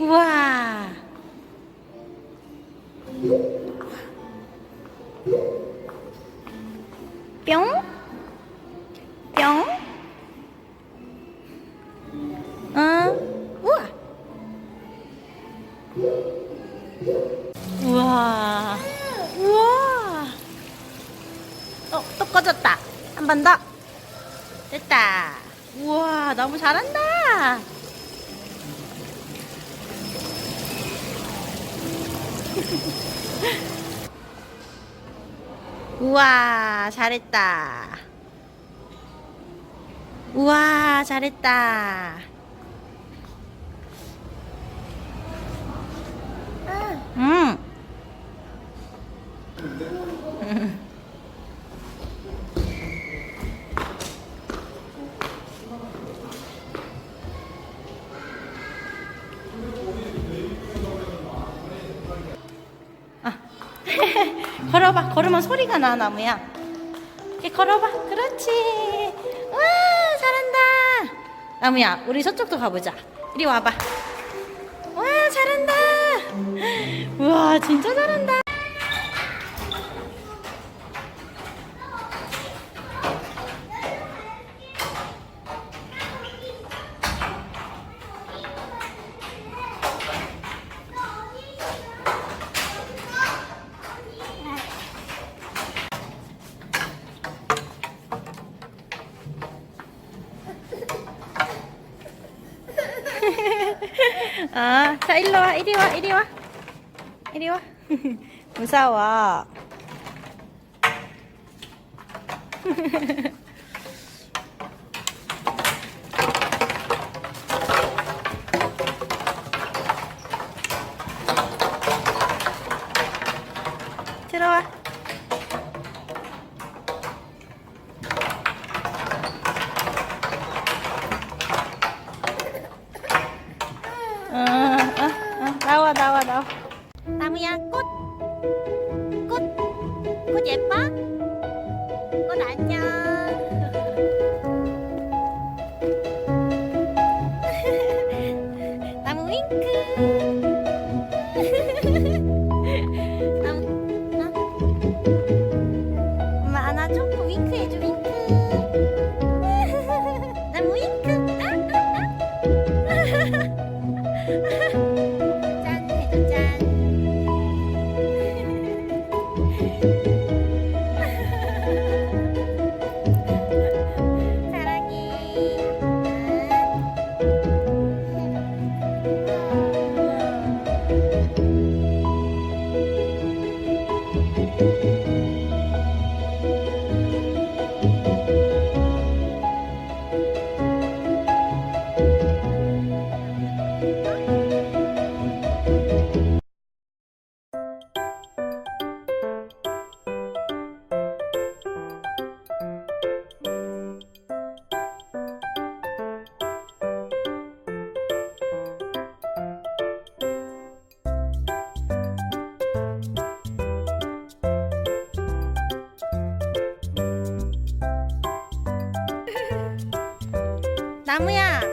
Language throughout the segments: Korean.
우와. 뿅. 뿅. 어. 우와. 우와. 우와. 어, 또 꺼졌다. 한 번 더. 됐다. 우와, 너무 잘한다. 우와, 잘했다. 우와, 잘했다. 음. 걸어봐. 걸으면 소리가 나, 나무야. 이렇게 걸어봐. 그렇지. 와, 잘한다. 나무야, 우리 저쪽도 가보자. 이리 와봐. 와, 잘한다. 우와, 진짜 잘한다. 아, 자, 일로 와, 이리 와, 이리 와. 이리 와. 무서워. 들어와. 어, 어, 어, 나와, 나와, 나와. 나무야, 꽃. 꽃. 꽃 예뻐? 꽃 안녕. 나무 윙크. 나무야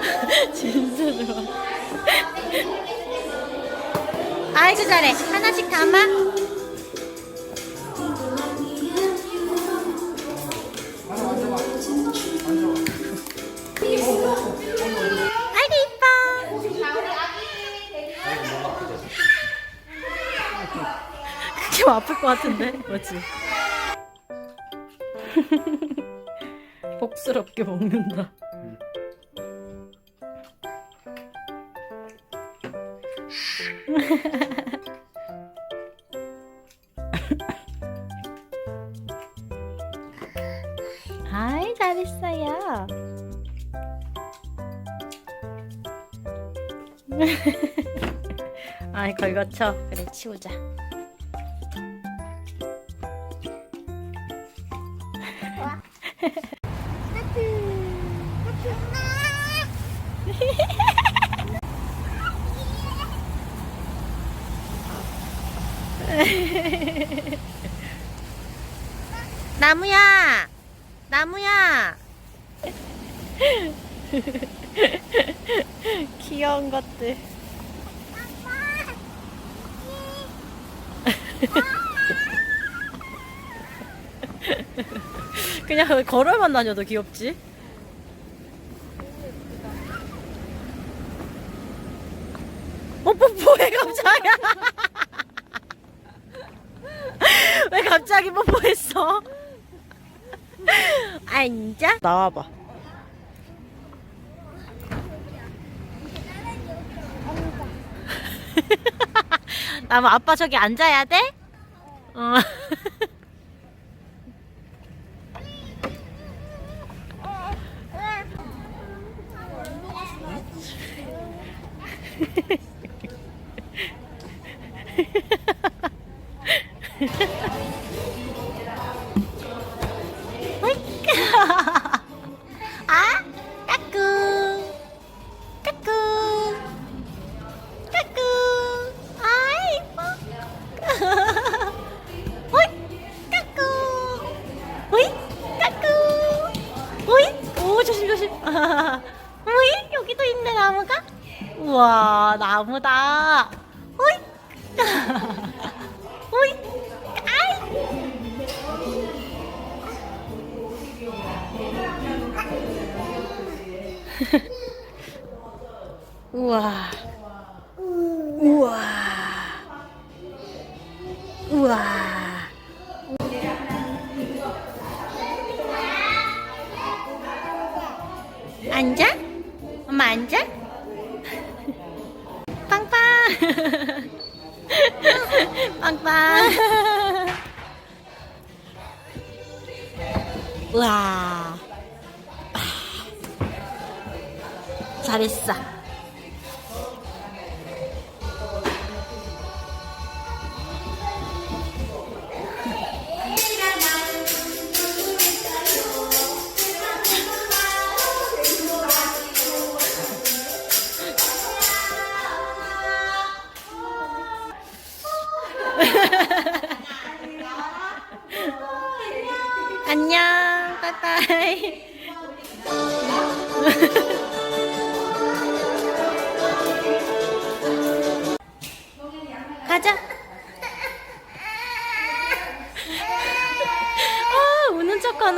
진짜 좋아. 아이고 잘해. 하나씩 담아. 아이고 이뻐. 그게 아플 것 같은데, 뭐지? 복스럽게 먹는다. 아이 잘했어요. 아이 걸거쳐 그래 치우자. 나무야, 나무야. 귀여운 것들. 그냥 걸어만 다녀도 귀엽지? 어, 뽀뽀해 갑자기. 왜 갑자기 뽀뽀했어? 앉아. 나와봐. 나무 아빠 저기 앉아야 돼? 어. 여기도 있네 나무가. 우와, 나무다. 오이, 오이, 아이. 우와. 우와. 잘했어.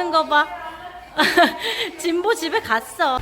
하는 거 봐. 진보 집에 갔어.